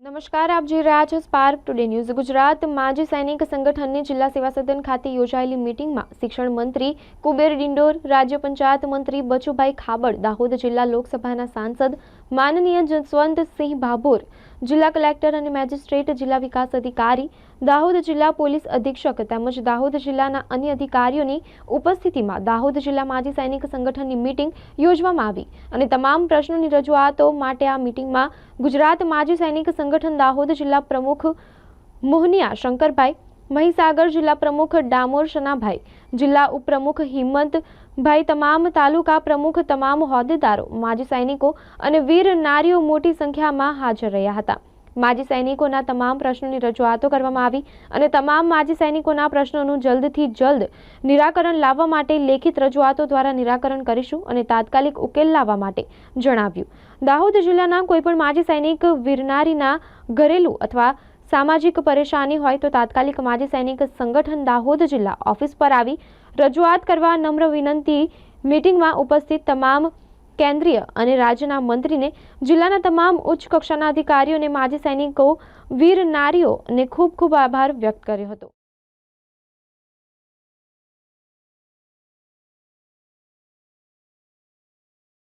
નમસ્કાર, આપ જોઈ રહ્યા છો સ્પાર્ક ટુડે ન્યૂઝ ગુજરાત માજી સૈનિક સંગઠનની જિલ્લા સેવા સદન ખાતે યોજાયેલી મિટિંગમાં શિક્ષણ મંત્રી કુબેર ડિંડોર, રાજ્ય પંચાયત મંત્રી બચુભાઈ ખાબડ, દાહોદ જિલ્લા લોકસભાના સાંસદ માનનીય જસવંતસિંહ ભાભોર, જિલ્લા કલેક્ટર અને મેજિસ્ટ્રેટ, જિલ્લા વિકાસ અધિકારી, દાહોદ જિલ્લા પોલીસ અધિક્ષક તેમજ દાહોદ જિલ્લાના અન્ય અધિકારીઓની ઉપસ્થિતિમાં દાહોદ જિલ્લા માજી સૈનિક સંગઠનની મિટિંગ યોજવામાં આવી અને તમામ પ્રશ્નોની રજૂઆતો માટે આ મિટિંગમાં ગુજરાત માજી સૈનિક સંગઠન દાહોદ જિલ્લા પ્રમુખ મોહનિયા શંકરભાઈ મહીસાગર જિલ્લા પ્રમુખ ડામોર શનાભાઈ, જિલ્લા ઉપપ્રમુખ હિંમતભાઈ તમામ, તાલુકા પ્રમુખ તમામ હોદ્દેદારો, માજી સૈનિકો અને વીર નારીઓ મોટી સંખ્યામાં હાજર રહ્યા હતા. માજી સૈનિકોના તમામ પ્રશ્નોની રજૂઆતો કરવામાં આવી અને તમામ માજી સૈનિકોના પ્રશ્નોનું જલ્દથી જલ્દ નિરાકરણ લાવવા માટે લેખિત રજૂઆતો દ્વારા નિરાકરણ કરીશું અને તાત્કાલિક ઉકેલ લાવવા માટે જણાવ્યું. દાહોદ જિલ્લાના કોઈપણ માજી સૈનિક વીરનારીના ઘરેલું અથવા સામાજિક પરેશાની હોય તો તાત્કાલિક માજી સૈનિક સંગઠન દાહોદ જિલ્લા ઓફિસ પર આવી રજૂઆત કરવા નમ્ર વિનંતી મીટિંગમાં ઉપસ્થિત તમામ કેન્દ્રીય અને રાજ્યના મંત્રીને, જિલ્લાના તમામ ઉચ્ચ કક્ષાના અધિકારીઓ અને માજી સૈનિકો, વીર નારીઓને ખૂબ ખૂબ આભાર વ્યક્ત કર્યો હતો.